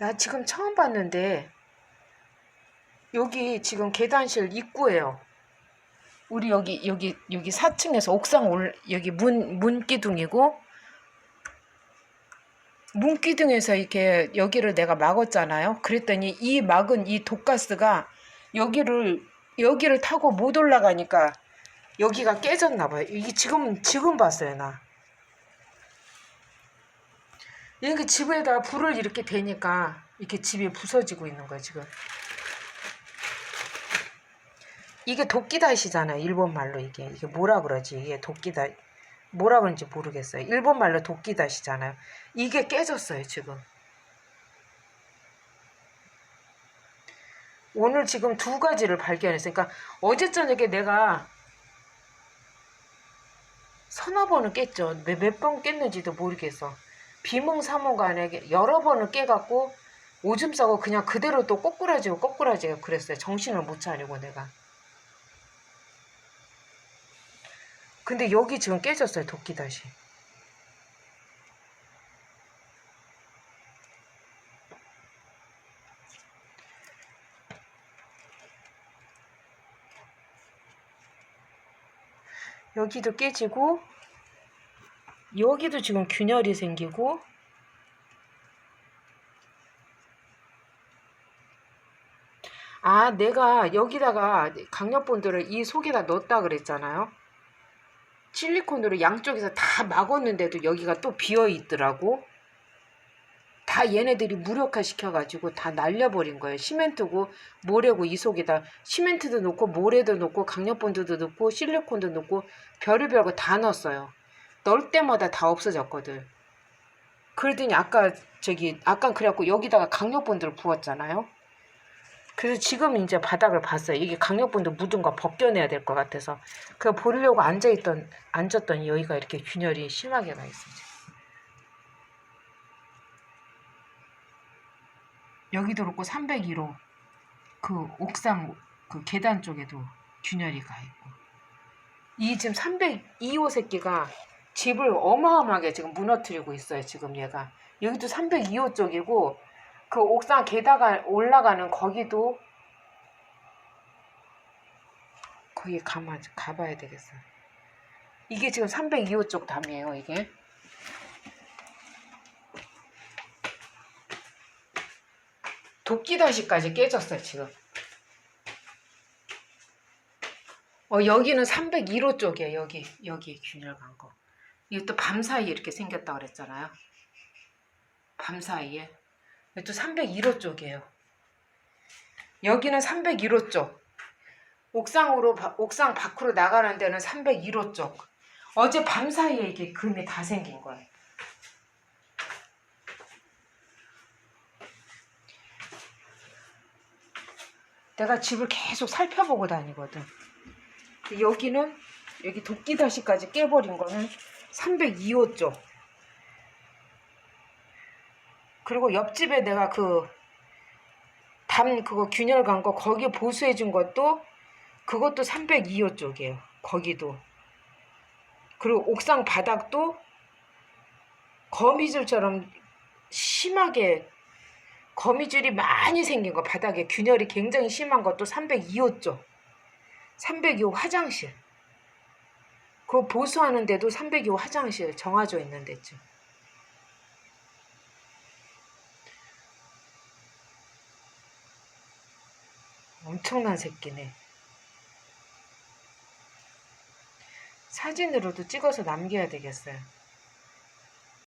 나 지금 처음 봤는데 여기 지금 계단실 입구예요. 우리 여기 여기 여기 4층에서 옥상 올 여기 문 문기둥이고 문기둥에서 이렇게 여기를 내가 막았잖아요. 그랬더니 이 막은 이 독가스가 여기를 여기를 타고 못 올라가니까 여기가 깨졌나 봐요. 이게 지금 지금 봤어요, 나. 이렇게 집에다 불을 이렇게 대니까 이렇게 집이 부서지고 있는 거야, 지금. 이게 도끼다시잖아요, 일본 말로 이게. 이게 뭐라 그러지? 이게 도끼다. 뭐라 그런지 모르겠어요. 일본 말로 도끼다시잖아요. 이게 깨졌어요, 지금. 오늘 지금 두 가지를 발견했어요. 그러니까 어제 저녁에 내가 서너 번을 깼죠. 몇 번 깼는지도 모르겠어. 비몽사몽간에 여러 번을 깨갖고 오줌 싸고 그냥 그대로 또 꼬꾸라지고 꼬꾸라지고 그랬어요. 정신을 못 차리고 내가. 근데 여기 지금 깨졌어요. 도끼 다시. 여기도 깨지고 여기도 지금 균열이 생기고 아 내가 여기다가 강력본드를 이 속에다 넣었다 그랬잖아요 실리콘으로 양쪽에서 다 막았는데도 여기가 또 비어 있더라고 다 얘네들이 무력화 시켜가지고 다 날려버린 거예요. 시멘트고 모래고 이 속에다 시멘트도 넣고 모래도 넣고 강력본드도 넣고 실리콘도 넣고 별의별 거 다 넣었어요. 넣을 때마다 다 없어졌거든. 그러더니 아까 저기 아까 그래갖고 여기다가 강력본드를 부었잖아요. 그래서 지금 이제 바닥을 봤어요. 이게 강력본드 묻은 거 벗겨내야 될 것 같아서 그 보려고 앉아있던 앉았던 여기가 이렇게 균열이 심하게 가 있어요. 여기도 그렇고 302로 그 옥상 그 계단 쪽에도 균열이 가 있고 이 지금 302호 새끼가 집을 어마어마하게 지금 무너뜨리고 있어요 지금 얘가. 여기도 302호 쪽이고 그 옥상 계단 올라가는 거기도 거기 가마 가봐야 되겠어. 이게 지금 302호 쪽 담이에요 이게. 도끼다시까지 깨졌어요 지금. 어 여기는 301호 쪽이에요 여기. 여기 균열 간 거 이게 또 밤 사이에 이렇게 생겼다 그랬잖아요. 밤 사이에. 이게 또 301호 쪽이에요. 여기는 301호 쪽. 옥상으로 바- 옥상 밖으로 나가는 데는 301호 쪽. 어제 밤 사이에 이게 금이 다 생긴 거예요. 내가 집을 계속 살펴보고 다니거든. 여기는 여기 도끼다시까지 깨버린 거는 302호 쪽. 그리고 옆집에 내가 그 담 그거 균열 간 거 거기 보수해 준 것도 그것도 302호 쪽이에요. 거기도. 그리고 옥상 바닥도 거미줄처럼 심하게 거미줄이 많이 생긴 거 바닥에 균열이 굉장히 심한 것도 302호 쪽 302호 화장실 그거 보수하는데도 302호 화장실 정화조 있는 데죠 엄청난 새끼네. 사진으로도 찍어서 남겨야 되겠어요